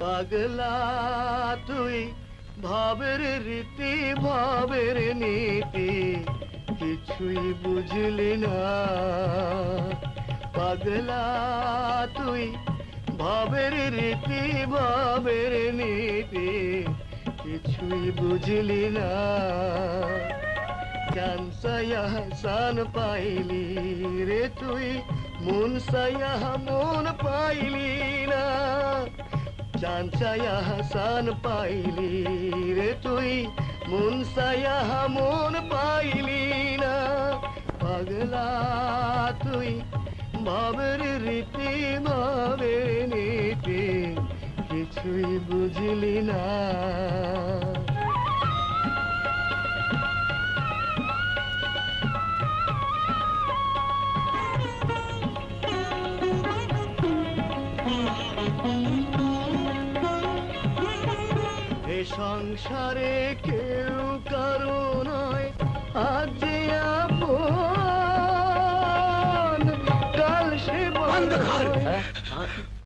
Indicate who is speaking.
Speaker 1: পাগলা তুই ভাবের রীতি, ভাবের নীতি, কিছুই বুঝলি না। পাগলা তুই ভাবের রীতি, ভাবের নীতি, কিছুই বুঝলি না। চান পাইলি রে তুই, মন সায়া মন পাইলি না। চান হাসান সান পাইলি রে তুই মন সায়া মন পাইলি না। পাগলা তুই ভাবের রীতি ভাবের নীতি, কিছুই বুঝলি না। সংসারে কেউ কারও নয় আজ আপন কাল সে। হয়।